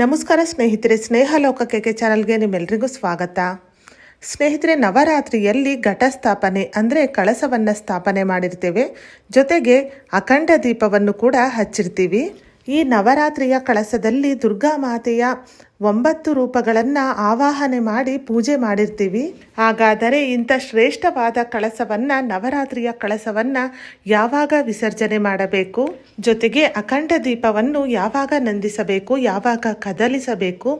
ನಮಸ್ಕಾರ ಸ್ನೇಹಿತರೆ ಸ್ನೇಹ ಲೋಕಕ್ಕೆ ಚಾನಲ್ಗೆ ನಿಮ್ಮೆಲ್ರಿಗೂ ಸ್ವಾಗತ. ಸ್ನೇಹಿತರೆ, ನವರಾತ್ರಿಯಲ್ಲಿ ಘಟಸ್ಥಾಪನೆ ಅಂದರೆ ಕಳಸವನ್ನು ಸ್ಥಾಪನೆ ಮಾಡಿರ್ತೇವೆ. ಜೊತೆಗೆ ಅಖಂಡ ದೀಪವನ್ನು ಕೂಡ ಹಚ್ಚಿರ್ತೀವಿ. ಈ ನವರಾತ್ರಿಯ ಕಳಸದಲ್ಲಿ ದುರ್ಗಾ ಮಾತೆಯ ಒಂಬತ್ತು ರೂಪಗಳನ್ನು ಆವಾಹನೆ ಮಾಡಿ ಪೂಜೆ ಮಾಡಿರ್ತೀವಿ. ಹಾಗಾದರೆ ಇಂಥ ಶ್ರೇಷ್ಠವಾದ ಕಳಸವನ್ನು, ನವರಾತ್ರಿಯ ಕಳಸವನ್ನು ಯಾವಾಗ ವಿಸರ್ಜನೆ ಮಾಡಬೇಕು? ಜೊತೆಗೆ ಅಖಂಡ ದೀಪವನ್ನು ಯಾವಾಗ ನಂದಿಸಬೇಕು? ಯಾವಾಗ ಕದಲಿಸಬೇಕು?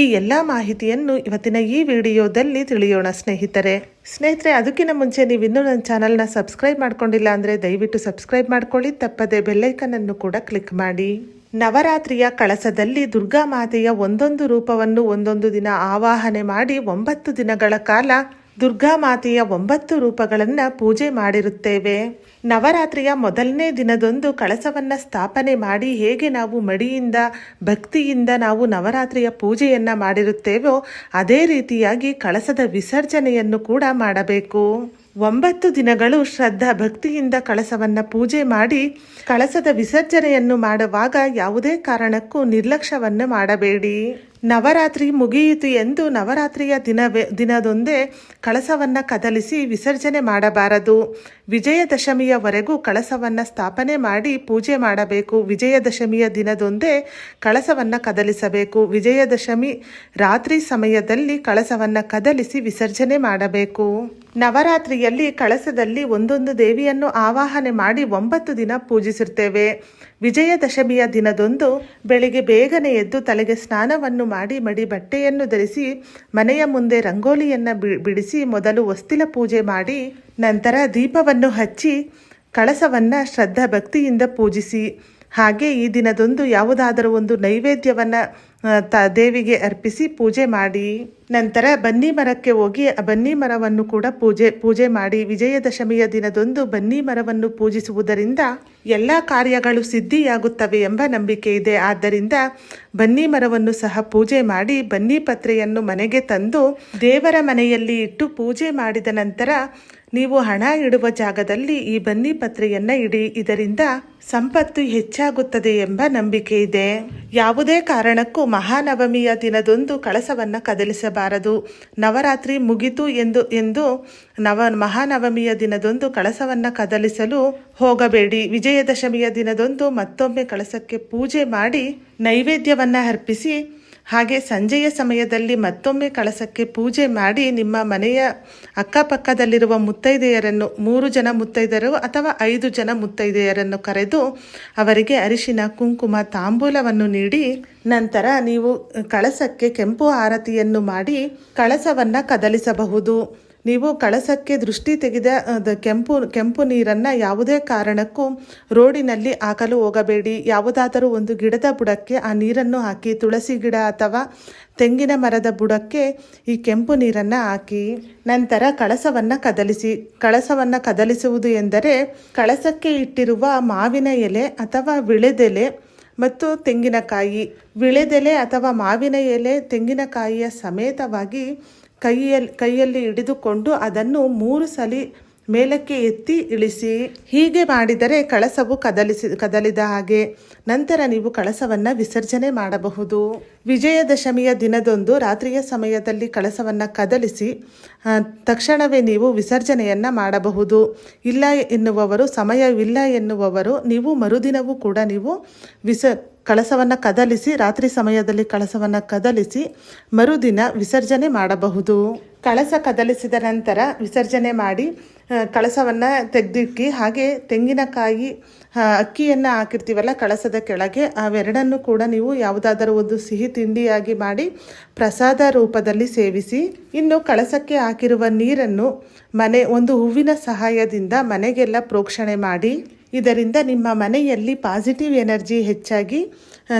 ಈ ಎಲ್ಲ ಮಾಹಿತಿಯನ್ನು ಇವತ್ತಿನ ಈ ವಿಡಿಯೋದಲ್ಲಿ ತಿಳಿಯೋಣ ಸ್ನೇಹಿತರೆ. ಸ್ನೇಹಿತರೆ, ಅದಕ್ಕಿಂತ ಮುಂಚೆ ನೀವು ಇನ್ನೂ ನನ್ನ ಚಾನಲ್ನ ಸಬ್ಸ್ಕ್ರೈಬ್ ಮಾಡ್ಕೊಂಡಿಲ್ಲ ಅಂದರೆ ದಯವಿಟ್ಟು ಸಬ್ಸ್ಕ್ರೈಬ್ ಮಾಡ್ಕೊಳ್ಳಿ. ತಪ್ಪದೆ ಬೆಲ್ಲೈಕನನ್ನು ಕೂಡ ಕ್ಲಿಕ್ ಮಾಡಿ. ನವರಾತ್ರಿಯ ಕಳಸದಲ್ಲಿ ದುರ್ಗಾ ಮಾತೆಯ ಒಂದೊಂದು ರೂಪವನ್ನು ಒಂದೊಂದು ದಿನ ಆವಾಹನೆ ಮಾಡಿ ಒಂಬತ್ತು ದಿನಗಳ ಕಾಲ ದುರ್ಗಾ ಮಾತೆಯ ಒಂಬತ್ತು ರೂಪಗಳನ್ನು ಪೂಜೆ ಮಾಡಿರುತ್ತೇವೆ. ನವರಾತ್ರಿಯ ಮೊದಲನೇ ದಿನದಂದು ಕಳಸವನ್ನು ಸ್ಥಾಪನೆ ಮಾಡಿ ಹೇಗೆ ನಾವು ಮಡಿಯಿಂದ, ಭಕ್ತಿಯಿಂದ ನಾವು ನವರಾತ್ರಿಯ ಪೂಜೆಯನ್ನು ಮಾಡಿರುತ್ತೇವೋ, ಅದೇ ರೀತಿಯಾಗಿ ಕಳಸದ ವಿಸರ್ಜನೆಯನ್ನು ಕೂಡ ಮಾಡಬೇಕು. ಒಂಬತ್ತು ದಿನಗಳು ಶ್ರದ್ಧಾ ಭಕ್ತಿಯಿಂದ ಕಳಸವನ್ನು ಪೂಜೆ ಮಾಡಿ ಕಳಸದ ವಿಸರ್ಜನೆಯನ್ನು ಮಾಡುವಾಗ ಯಾವುದೇ ಕಾರಣಕ್ಕೂ ನಿರ್ಲಕ್ಷ್ಯವನ್ನು ಮಾಡಬೇಡಿ. ನವರಾತ್ರಿ ಮುಗಿಯಿತು ಎಂದು ನವರಾತ್ರಿಯ ದಿನವೇ, ದಿನದೊಂದೇ ಕಳಸವನ್ನು ಕದಲಿಸಿ ವಿಸರ್ಜನೆ ಮಾಡಬಾರದು. ವಿಜಯದಶಮಿಯವರೆಗೂ ಕಳಸವನ್ನು ಸ್ಥಾಪನೆ ಮಾಡಿ ಪೂಜೆ ಮಾಡಬೇಕು. ವಿಜಯದಶಮಿಯ ದಿನದೊಂದೇ ಕಳಸವನ್ನು ಕದಲಿಸಬೇಕು. ವಿಜಯದಶಮಿ ರಾತ್ರಿ ಸಮಯದಲ್ಲಿ ಕಳಸವನ್ನು ಕದಲಿಸಿ ವಿಸರ್ಜನೆ ಮಾಡಬೇಕು. ನವರಾತ್ರಿಯಲ್ಲಿ ಕಳಸದಲ್ಲಿ ಒಂದೊಂದು ದೇವಿಯನ್ನು ಆವಾಹನೆ ಮಾಡಿ ಒಂಬತ್ತು ದಿನ ಪೂಜಿಸಿರ್ತೇವೆ. ವಿಜಯದಶಮಿಯ ದಿನದೊಂದು ಬೆಳಿಗ್ಗೆ ಬೇಗನೆ ಎದ್ದು ತಲೆಗೆ ಸ್ನಾನವನ್ನು ಮಾಡಿ ಮಡಿ ಬಟ್ಟೆಯನ್ನು ಧರಿಸಿ ಮನೆಯ ಮುಂದೆ ರಂಗೋಲಿಯನ್ನು ಬಿಡಿಸಿ ಮೊದಲು ಹೊಸ್ತಿಲ ಪೂಜೆ ಮಾಡಿ ನಂತರ ದೀಪವನ್ನು ಹಚ್ಚಿ ಕಳಸವನ್ನು ಶ್ರದ್ಧಾ ಭಕ್ತಿಯಿಂದ ಪೂಜಿಸಿ. ಹಾಗೆ ಈ ದಿನದೊಂದು ಯಾವುದಾದರೂ ಒಂದು ನೈವೇದ್ಯವನ್ನು ತ, ದೇವಿಗೆ ಅರ್ಪಿಸಿ ಪೂಜೆ ಮಾಡಿ, ನಂತರ ಬನ್ನಿ ಮರಕ್ಕೆ ಹೋಗಿ ಆ ಬನ್ನಿ ಮರವನ್ನು ಕೂಡ ಪೂಜೆ ಪೂಜೆ ಮಾಡಿ ವಿಜಯದಶಮಿಯ ದಿನದೊಂದು ಬನ್ನಿ ಮರವನ್ನು ಪೂಜಿಸುವುದರಿಂದ ಎಲ್ಲ ಕಾರ್ಯಗಳು ಸಿದ್ಧಿಯಾಗುತ್ತವೆ ಎಂಬ ನಂಬಿಕೆ ಇದೆ. ಆದ್ದರಿಂದ ಬನ್ನಿ ಮರವನ್ನು ಸಹ ಪೂಜೆ ಮಾಡಿ ಬನ್ನಿ ಪತ್ರೆಯನ್ನು ಮನೆಗೆ ತಂದು ದೇವರ ಮನೆಯಲ್ಲಿ ಇಟ್ಟು ಪೂಜೆ ಮಾಡಿದ ನಂತರ ನೀವು ಹಣ ಇಡುವ ಜಾಗದಲ್ಲಿ ಈ ಬನ್ನಿ ಪತ್ರೆಯನ್ನ ಇಡಿ, ಇದರಿಂದ ಸಂಪತ್ತು ಹೆಚ್ಚಾಗುತ್ತದೆ ಎಂಬ ನಂಬಿಕೆ ಇದೆ. ಯಾವುದೇ ಕಾರಣಕ್ಕೂ ಮಹಾನವಮಿಯ ದಿನದೊಂದು ಕಳಸವನ್ನು ಕದಲಿಸಬಾರದು. ನವರಾತ್ರಿ ಮುಗಿತು ಎಂದು ಎಂದು ನವ, ಮಹಾನವಮಿಯ ದಿನದೊಂದು ಕಳಸವನ್ನು ಕದಲಿಸಲು ಹೋಗಬೇಡಿ. ವಿಜಯದಶಮಿಯ ದಿನದೊಂದು ಮತ್ತೊಮ್ಮೆ ಕಳಸಕ್ಕೆ ಪೂಜೆ ಮಾಡಿ ನೈವೇದ್ಯವನ್ನು ಅರ್ಪಿಸಿ ಹಾಗೆ ಸಂಜೆಯ ಸಮಯದಲ್ಲಿ ಮತ್ತೊಮ್ಮೆ ಕಳಸಕ್ಕೆ ಪೂಜೆ ಮಾಡಿ ನಿಮ್ಮ ಮನೆಯ ಅಕ್ಕಪಕ್ಕದಲ್ಲಿರುವ ಮುತ್ತೈದೆಯರನ್ನು, ಮೂರು ಜನ ಮುತ್ತೈದೆಯರು ಅಥವಾ ಐದು ಜನ ಮುತ್ತೈದೆಯರನ್ನು ಕರೆದು ಅವರಿಗೆ ಅರಿಶಿನ, ಕುಂಕುಮ, ತಾಂಬೂಲವನ್ನು ನೀಡಿ, ನಂತರ ನೀವು ಕಳಸಕ್ಕೆ ಕೆಂಪು ಆರತಿಯನ್ನು ಮಾಡಿ ಕಳಸವನ್ನು ಕದಲಿಸಬಹುದು. ನೀವು ಕಳಸಕ್ಕೆ ದೃಷ್ಟಿ ತೆಗೆದ ಕೆಂಪು ಕೆಂಪು ನೀರನ್ನು ಯಾವುದೇ ಕಾರಣಕ್ಕೂ ರೋಡಿನಲ್ಲಿ ಹಾಕಲು ಹೋಗಬೇಡಿ. ಯಾವುದಾದರೂ ಒಂದು ಗಿಡದ ಬುಡಕ್ಕೆ ಆ ನೀರನ್ನು ಹಾಕಿ, ತುಳಸಿ ಗಿಡ ಅಥವಾ ತೆಂಗಿನ ಮರದ ಬುಡಕ್ಕೆ ಈ ಕೆಂಪು ನೀರನ್ನು ಹಾಕಿ, ನಂತರ ಕಳಸವನ್ನು ಕದಲಿಸಿ. ಕಳಸವನ್ನು ಕದಲಿಸುವುದು ಎಂದರೆ ಕಳಸಕ್ಕೆ ಇಟ್ಟಿರುವ ಮಾವಿನ ಎಲೆ ಅಥವಾ ವಿಳೆದೆಲೆ ಮತ್ತು ತೆಂಗಿನಕಾಯಿ. ವಿಳೆದೆಲೆ ಅಥವಾ ಮಾವಿನ ಎಲೆ ತೆಂಗಿನಕಾಯಿಯ ಸಮೇತವಾಗಿ ಕೈಯಲ್ಲಿ ಕೈಯಲ್ಲಿ ಹಿಡಿದುಕೊಂಡು ಅದನ್ನು ಮೂರು ಸಲ ಮೇಲಕ್ಕೆ ಎತ್ತಿ ಇಳಿಸಿ, ಹೀಗೆ ಮಾಡಿದರೆ ಕಳಸವು ಕದಲಿಸಿ, ಕದಲಿದ ಹಾಗೆ ನಂತರ ನೀವು ಕಳಸವನ್ನು ವಿಸರ್ಜನೆ ಮಾಡಬಹುದು. ವಿಜಯದಶಮಿಯ ದಿನದೊಂದು ರಾತ್ರಿಯ ಸಮಯದಲ್ಲಿ ಕಳಸವನ್ನು ಕದಲಿಸಿ ತಕ್ಷಣವೇ ನೀವು ವಿಸರ್ಜನೆಯನ್ನು ಮಾಡಬಹುದು. ಇಲ್ಲ ಎನ್ನುವವರು, ಸಮಯವಿಲ್ಲ ಎನ್ನುವವರು, ನೀವು ಮರುದಿನವೂ ಕೂಡ ನೀವು ವಿಸ ಕಳಸವನ್ನು ಕದಲಿಸಿ, ರಾತ್ರಿ ಸಮಯದಲ್ಲಿ ಕಳಸವನ್ನು ಕದಲಿಸಿ ಮರುದಿನ ವಿಸರ್ಜನೆ ಮಾಡಬಹುದು. ಕಳಸ ಕದಲಿಸಿದ ನಂತರ ವಿಸರ್ಜನೆ ಮಾಡಿ ಕಳಸವನ್ನು ತೆಗೆದಿಕ್ಕಿ, ಹಾಗೆ ತೆಂಗಿನಕಾಯಿ ಅಕ್ಕಿಯನ್ನು ಹಾಕಿರ್ತೀವಲ್ಲ ಕಳಸದ ಕೆಳಗೆ, ಅವೆರಡನ್ನು ಕೂಡ ನೀವು ಯಾವುದಾದರೂ ಒಂದು ಸಿಹಿ ತಿಂಡಿಯಾಗಿ ಮಾಡಿ ಪ್ರಸಾದ ರೂಪದಲ್ಲಿ ಸೇವಿಸಿ, ಇನ್ನು ಕಳಸಕ್ಕೆ ಹಾಕಿರುವ ನೀರನ್ನು ಮನೆ, ಒಂದು ಹೂವಿನ ಸಹಾಯದಿಂದ ಮನೆಗೆಲ್ಲ ಪ್ರೋಕ್ಷಣೆ ಮಾಡಿ. ಇದರಿಂದ ನಿಮ್ಮ ಮನೆಯಲ್ಲಿ ಪಾಸಿಟಿವ್ ಎನರ್ಜಿ ಹೆಚ್ಚಾಗಿ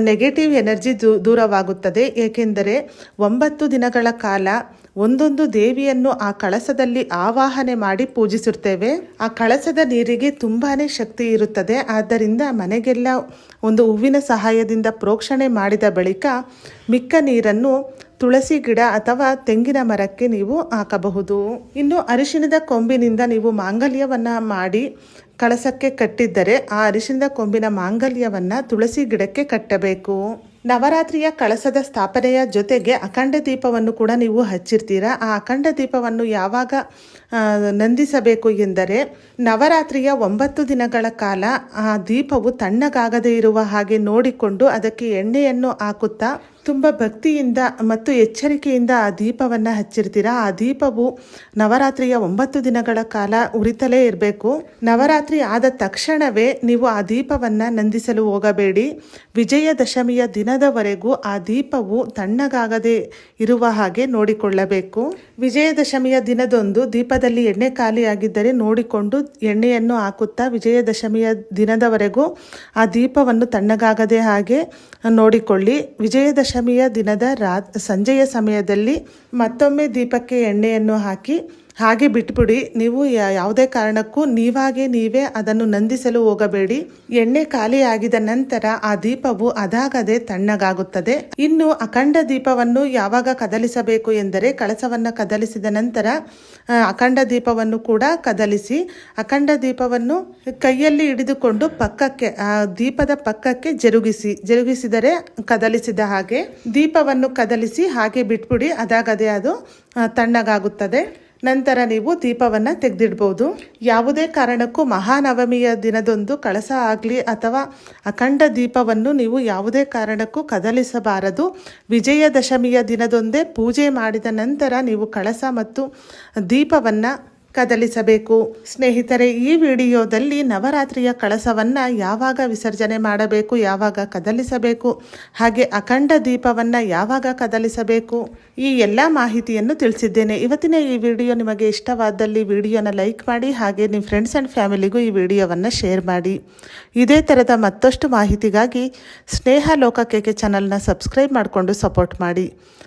ನೆಗೆಟಿವ್ ಎನರ್ಜಿ ದೂರವಾಗುತ್ತದೆ. ಏಕೆಂದರೆ ಒಂಬತ್ತು ದಿನಗಳ ಕಾಲ ಒಂದೊಂದು ದೇವಿಯನ್ನು ಆ ಕಳಸದಲ್ಲಿ ಆವಾಹನೆ ಮಾಡಿ ಪೂಜಿಸುತ್ತೇವೆ ಆ ಕಳಸದ ನೀರಿಗೆ ತುಂಬಾ ಶಕ್ತಿ ಇರುತ್ತದೆ. ಆದ್ದರಿಂದ ಮನೆಗೆಲ್ಲ ಒಂದು ಹೂವಿನ ಸಹಾಯದಿಂದ ಪ್ರೋಕ್ಷಣೆ ಮಾಡಿದ ಬಳಿಕ ಮಿಕ್ಕ ನೀರನ್ನು ತುಳಸಿ ಗಿಡ ಅಥವಾ ತೆಂಗಿನ ಮರಕ್ಕೆ ನೀವು ಹಾಕಬಹುದು. ಇನ್ನು ಅರಿಶಿಣದ ಕೊಂಬಿನಿಂದ ನೀವು ಮಾಂಗಲ್ಯವನ್ನು ಮಾಡಿ ಕಳಸಕ್ಕೆ ಕಟ್ಟಿದ್ದರೆ ಆ ಅರಿಶಿಣದ ಕೊಂಬಿನ ಮಾಂಗಲ್ಯವನ್ನ ತುಳಸಿ ಗಿಡಕ್ಕೆ ಕಟ್ಟಬೇಕು. ನವರಾತ್ರಿಯ ಕಳಸದ ಸ್ಥಾಪನೆಯ ಜೊತೆಗೆ ಅಖಂಡ ದೀಪವನ್ನು ಕೂಡ ನೀವು ಹಚ್ಚಿರ್ತೀರಾ? ಆ ಅಖಂಡ ದೀಪವನ್ನು ಯಾವಾಗ ನಂದಿಸಬೇಕು ಎಂದರೆ ನವರಾತ್ರಿಯ ಒಂಬತ್ತು ದಿನಗಳ ಕಾಲ ಆ ದೀಪವು ತಣ್ಣಗಾಗದೇ ಇರುವ ಹಾಗೆ ನೋಡಿಕೊಂಡು ಅದಕ್ಕೆ ಎಣ್ಣೆಯನ್ನು ಹಾಕುತ್ತಾ ತುಂಬ ಭಕ್ತಿಯಿಂದ ಮತ್ತು ಎಚ್ಚರಿಕೆಯಿಂದ ಆ ದೀಪವನ್ನು ಹಚ್ಚಿರ್ತೀರಾ? ಆ ದೀಪವು ನವರಾತ್ರಿಯ ಒಂಬತ್ತು ದಿನಗಳ ಕಾಲ ಉರಿತಲೇ ಇರಬೇಕು. ನವರಾತ್ರಿ ಆದ ತಕ್ಷಣವೇ ನೀವು ಆ ದೀಪವನ್ನು ನಂದಿಸಲು ಹೋಗಬೇಡಿ. ವಿಜಯದಶಮಿಯ ದಿನದವರೆಗೂ ಆ ದೀಪವು ತಣ್ಣಗಾಗದೆ ಇರುವ ಹಾಗೆ ನೋಡಿಕೊಳ್ಳಬೇಕು. ವಿಜಯದಶಮಿಯ ದಿನದೊಂದು ದೀಪದಲ್ಲಿ ಎಣ್ಣೆ ಖಾಲಿಯಾಗಿದ್ದರೆ ನೋಡಿಕೊಂಡು ಎಣ್ಣೆಯನ್ನು ಹಾಕುತ್ತಾ ವಿಜಯದಶಮಿಯ ದಿನದವರೆಗೂ ಆ ದೀಪವನ್ನು ತಣ್ಣಗಾಗದೆ ಹಾಗೆ ನೋಡಿಕೊಳ್ಳಿ. ವಿಜಯದಶಮಿಯ ದಿನದ ರಾತ್ ಸಂಜೆಯ ಸಮಯದಲ್ಲಿ ಮತ್ತೊಮ್ಮೆ ದೀಪಕ್ಕೆ ಎಣ್ಣೆಯನ್ನು ಹಾಕಿ ಹಾಗೆ ಬಿಟ್ಬಿಡಿ. ನೀವು ಯಾವುದೇ ಕಾರಣಕ್ಕೂ ನೀವಾಗೆ ನೀವೇ ಅದನ್ನು ನಂದಿಸಲು ಹೋಗಬೇಡಿ. ಎಣ್ಣೆ ಖಾಲಿಯಾಗಿದ ನಂತರ ಆ ದೀಪವು ಅದಾಗದೆ ತಣ್ಣಗಾಗುತ್ತದೆ. ಇನ್ನು ಅಖಂಡ ದೀಪವನ್ನು ಯಾವಾಗ ಕದಲಿಸಬೇಕು ಎಂದರೆ ಕಳಸವನ್ನು ಕದಲಿಸಿದ ನಂತರ ಅಖಂಡ ದೀಪವನ್ನು ಕೂಡ ಕದಲಿಸಿ, ಅಖಂಡ ದೀಪವನ್ನು ಕೈಯಲ್ಲಿ ಹಿಡಿದುಕೊಂಡು ಪಕ್ಕಕ್ಕೆ, ಆ, ದೀಪದ ಪಕ್ಕಕ್ಕೆ ಜರುಗಿಸಿ, ಜರುಗಿಸಿದರೆ ಕದಲಿಸಿದ ಹಾಗೆ ದೀಪವನ್ನು ಕದಲಿಸಿ ಹಾಗೆ ಬಿಟ್ಬಿಡಿ. ಅದಾಗದೆ ಅದು ತಣ್ಣಗಾಗುತ್ತದೆ. ನಂತರ ನೀವು ದೀಪವನ್ನು ತೆಗೆದಿಡ್ಬೋದು. ಯಾವುದೇ ಕಾರಣಕ್ಕೂ ಮಹಾನವಮಿಯ ದಿನದೊಂದು ಕಳಸ ಆಗಲಿ ಅಥವಾ ಅಖಂಡ ದೀಪವನ್ನು ನೀವು ಯಾವುದೇ ಕಾರಣಕ್ಕೂ ಕದಲಿಸಬಾರದು. ವಿಜಯದಶಮಿಯ ದಿನದೊಂದೇ ಪೂಜೆ ಮಾಡಿದ ನಂತರ ನೀವು ಕಳಸ ಮತ್ತು ದೀಪವನ್ನು ಕದಲಿಸಬೇಕು. ಸ್ನೇಹಿತರೆ, ಈ ವಿಡಿಯೋದಲ್ಲಿ ನವರಾತ್ರಿಯ ಕಳಸವನ್ನು ಯಾವಾಗ ವಿಸರ್ಜನೆ ಮಾಡಬೇಕು, ಯಾವಾಗ ಕದಲಿಸಬೇಕು, ಹಾಗೆ ಅಖಂಡ ದೀಪವನ್ನು ಯಾವಾಗ ಕದಲಿಸಬೇಕು, ಈ ಎಲ್ಲ ಮಾಹಿತಿಯನ್ನು ತಿಳಿಸಿದ್ದೇನೆ. ಇವತ್ತಿನ ಈ ವಿಡಿಯೋ ನಿಮಗೆ ಇಷ್ಟವಾದಲ್ಲಿ ವಿಡಿಯೋನ ಲೈಕ್ ಮಾಡಿ, ಹಾಗೆ ನಿಮ್ಮ ಫ್ರೆಂಡ್ಸ್ ಆ್ಯಂಡ್ ಫ್ಯಾಮಿಲಿಗೂ ಈ ವಿಡಿಯೋವನ್ನು ಶೇರ್ ಮಾಡಿ. ಇದೇ ಥರದ ಮತ್ತಷ್ಟು ಮಾಹಿತಿಗಾಗಿ ಸ್ನೇಹ ಲೋಕ ಕೆಕೆ ಚಾನಲ್ನ ಸಬ್ಸ್ಕ್ರೈಬ್ ಮಾಡಿಕೊಂಡು ಸಪೋರ್ಟ್ ಮಾಡಿ.